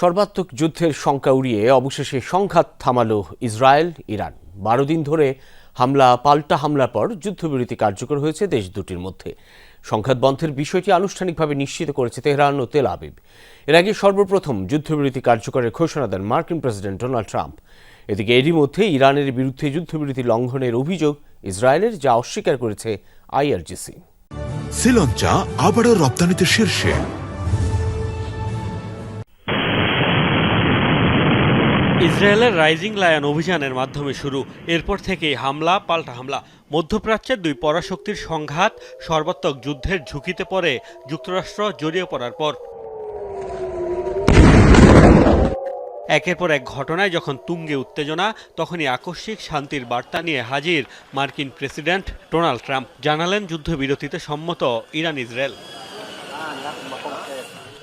সর্বাত্মক যুদ্ধের শঙ্কা উড়িয়ে অবশেষে সংঘাত থামালো ইসরায়েল, ইরান। বারো দিন ধরে হামলা, পাল্টা হামলার পর যুদ্ধবিরতি কার্যকর হয়েছে দেশ দুটির মধ্যে। সংঘাত বন্ধের বিষয়টি আনুষ্ঠানিকভাবে নিশ্চিত করেছে তেহরান ও তেল আবিব। এর আগে সর্বপ্রথম যুদ্ধবিরতি কার্যকরের ঘোষণা দেন মার্কিন প্রেসিডেন্ট ডোনাল্ড ট্রাম্প। এদিকে এরই মধ্যে ইরানের বিরুদ্ধে যুদ্ধবিরতি লঙ্ঘনের অভিযোগ ইসরায়েলের, যা অস্বীকার করেছে আইআরজিসি। শ্রীলঞ্চা আবারও রপ্তানিতে শীর্ষে। ইসরায়েলের রাইজিং লায়ন অভিযানের মাধ্যমে শুরু। এরপর থেকেই হামলা, পাল্টা হামলা। মধ্যপ্রাচ্যের দুই পরাশক্তির সংঘাত সর্বাত্মক যুদ্ধের ঝুঁকিতে পড়ে যুক্তরাষ্ট্র জড়িয়ে পড়ার পর। একের পর এক ঘটনায় যখন তুঙ্গে উত্তেজনা, তখনই আকস্মিক শান্তির বার্তা নিয়ে হাজির মার্কিন প্রেসিডেন্ট ডোনাল্ড ট্রাম্প। জানালেন যুদ্ধবিরতিতে সম্মত ইরান ইসরায়েল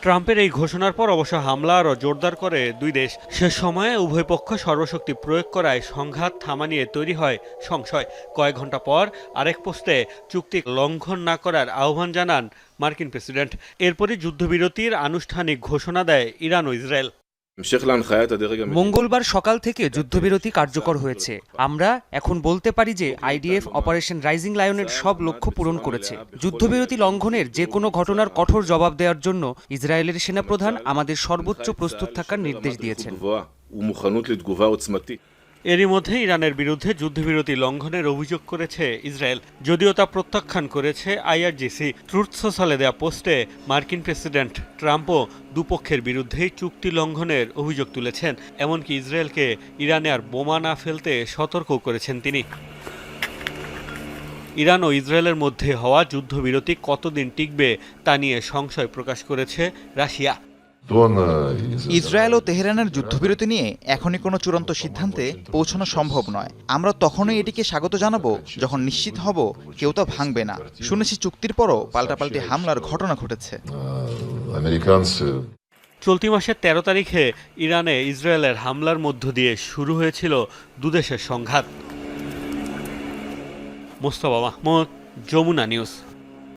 ট্রাম্পের এই ঘোষণার পর অবশ্য হামলা আরও জোরদার করে দুই দেশ। সে সময়ে উভয় পক্ষ সর্বশক্তি প্রয়োগ করায় সংঘাত থামা নিয়ে তৈরি হয় সংশয়। কয়েক ঘণ্টা পর আরেক পোস্টে চুক্তি লঙ্ঘন না করার আহ্বান জানান মার্কিন প্রেসিডেন্ট। এরপরই যুদ্ধবিরতির আনুষ্ঠানিক ঘোষণা দেয় ইরান ও ইসরায়েল। মঙ্গলবার সকাল থেকে যুদ্ধবিরতি কার্যকর হয়েছে। আমরা এখন বলতে পারি যে আইডিএফ অপারেশন রাইজিং লায়নের সব লক্ষ্য পূরণ করেছে। যুদ্ধবিরতি লঙ্ঘনের যে কোনো ঘটনার কঠোর জবাব দেওয়ার জন্য ইসরায়েলের সেনাপ্রধান আমাদের সর্বোচ্চ প্রস্তুত থাকার নির্দেশ দিয়েছেন। এরই মধ্যে ইরানের বিরুদ্ধে যুদ্ধবিরতি লঙ্ঘনের অভিযোগ করেছে ইসরায়েল, যদিও তা প্রত্যাখ্যান করেছে আইআরজিসি। ট্রুথ সোশ্যালে দেয়া পোস্টে মার্কিন প্রেসিডেন্ট ট্রাম্পও দুপক্ষের বিরুদ্ধেই চুক্তি লঙ্ঘনের অভিযোগ তুলেছেন। এমনকি ইসরায়েলকে ইরানে আর বোমা না ফেলতে সতর্ক করেছেন তিনি। ইরান ও ইসরায়েলের মধ্যে হওয়া যুদ্ধবিরতি কতদিন টিকবে তা নিয়ে সংশয় প্রকাশ করেছে রাশিয়া। ইসরায়েল। ও তেহরানের যুদ্ধবিরতি নিয়ে এখনই কোনো চূড়ান্ত সিদ্ধান্তে পৌঁছানো সম্ভব নয়। আমরা তখনই এটিকে স্বাগত জানাব যখন নিশ্চিত হব কেউ তা ভাঙবে না। শুনেছি চুক্তির পরও পাল্টাপাল্টি হামলার ঘটনা ঘটেছে। চলতি মাসের ১৩ তারিখে ইরানে ইসরায়েলের হামলার মধ্য দিয়ে শুরু হয়েছিল দুদেশের সংঘাত। মোস্তফা মাহমুদ যমুনা নিউজ।